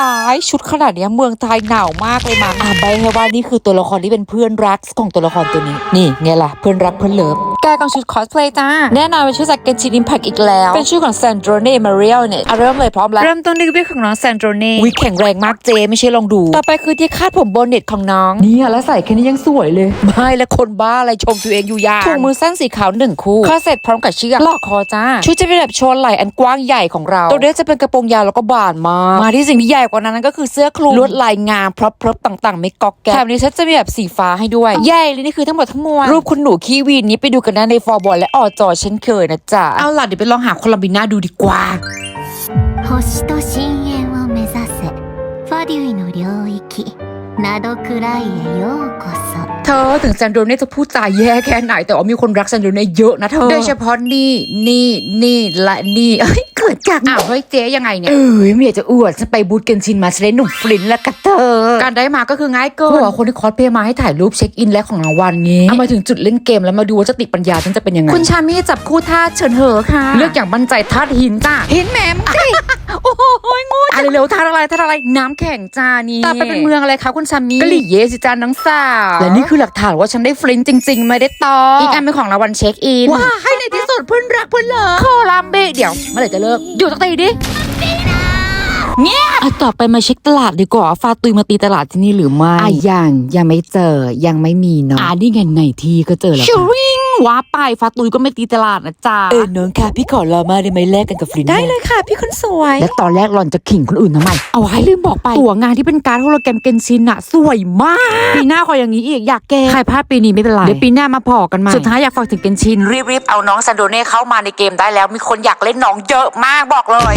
ตายชุดขนาดเนี้ยเมืองไทยหนาวมากเลยมั้งอะใบให้ว่านี่คือตัวละครที่เป็นเพื่อนรักของตัวละครตัวนี้ นี่ไงล่ะเพื่อนรักเพื่อนเลิฟ แกกองชุดคอสเพลย์จ้า แน่นอนเป็นชื่อจากเกนชินอิมแพกอีกแล้ว เป็นชื่อของแซนโดรเน่มาเรียลเนี่ยอะเริ่มเลยพร้อมแล้ว เริ่มต้นด้วยวิของน้องแซนโดรเน่วิแข็งแรงมากเจไม่ใช่ลองดู ต่อไปคือที่คาดผมโบนเน็ตของน้องเนี่ยแล้วใส่แค่นี้ยังสวยเลย ไม่และคนบ้าอะไรชมตัวเองอยู่ยากถุงมือสั้นสีขาวหนึ่งคู่คอเสร็จพร้อมกับเชือกลอกคอจ้า ชุดจะเป็นแบบโชว์ไหล่อันกว้างใหญ่ของเรา ตัวเนี้ยจะเป็นกระโปรงยาวแล้วก็บานมากมาที่สิ่งที่ใหญ่กว่านั้นนั่นก็คือเสื้อคลุมลวดลายงามพร็อพๆต่าง ๆ ไม่กอกแกะแถมนี้ฉันจะมีแบบสีฟ้าให้ด้วยใหญ่เลยนี่คือทั้งหมดทั้งมวลรูปคุณหนูคีวีนนี้ไปดูกัได้ในฟอร์บอลและออจอเช่นเคยนะจ๊ะเอาล่ะเดี๋ยวไปลองหาโคลัมบิน่าดูดีกว่า 星と深淵を目指せファデュイの領域ナドクライへようこそ เธอถึงแซนโดรเน่จะพูดจาแย่แค่ไหน แต่ว่ามีคนรักแซนโดรเน่เยอะนะเธอ โดยเฉพาะนี่นี่นี่และนี่เอ้ยเกิ ดจาก อ้าวเฮ้ยเจ๊ยังไงเนี่ย เอ้ยไม่อยากจะอวดฉันไปบูธเกนชินมาฉันได้หนุ่มฟลินแล้วกับเธอการได้มาก็คือง่ายเกินบอกว่าคนที่คอสเพลย์มาให้ถ่ายรูปเช็คอินและของรางวัลนี้เอามาถึงจุดเล่นเกมแล้วมาดูว่าสติปัญญาฉันจะเป็นยังไงคุณชามี่จับคู่ท่าเชิญเหอะค่ะ เลือกอย่างมั่นใจท่าหินจ้าหินแหมมสิโอ้โหงูอะไรเร็วๆท่าอะไรท่าอะไรน้ำแข็งจ้านี่ต่อไปเป็นเมืองอะไรคะคุณชามี่กะหลี่เยสิจ้าน้องสาวและนี่คือหลักฐานว่าฉันได้ฟลินจริง ๆ ไม่ได้ตออีกอันเป็นของรางวัลเช็คอินว้าให้ในที่สุ ดเพื่อนรักเพื่อนเลิฟโคลัมเบเดี๋ยวเมื่อไหร่จะเลิกอยู่สักทีดิเงี้ยต่อไปมาเช็คตลาดดีกว่าฟาตุยมาตีตลาดที่นี่หรือไม่อะยังยังไม่เจอยังไม่มีเนาะอ่านี่ไงในที่ก็เจอแล้วชวิง ว้าไปฟาตุยก็ไม่ตีตลาดนะจ๊ะเออน้องค่ะพี่ขอรอมาได้ไหมแลกกันกับฟลินได้เลยค่ะ พี่คนสวย และตอนแรกหลอนจะขิงคนอื่นทำไมเอาไว้ลืมบอกไปตัวงานที่เป็นการดโฮโลแกรมเกนชินอะสวยมากปีหน้าขออย่างนี้อีกอยากแก้ใครพลาดปีนี้ไม่เป็นไรเดี๋ยวปีหน้ามาพอกันใหม่สุดท้ายอยากฝากถึงเกนชินรีบๆเอาน้องซันโดเน่เข้ามาในเกมได้แล้วมีคนอยากเล่นน้องเยอะมากบอกเลย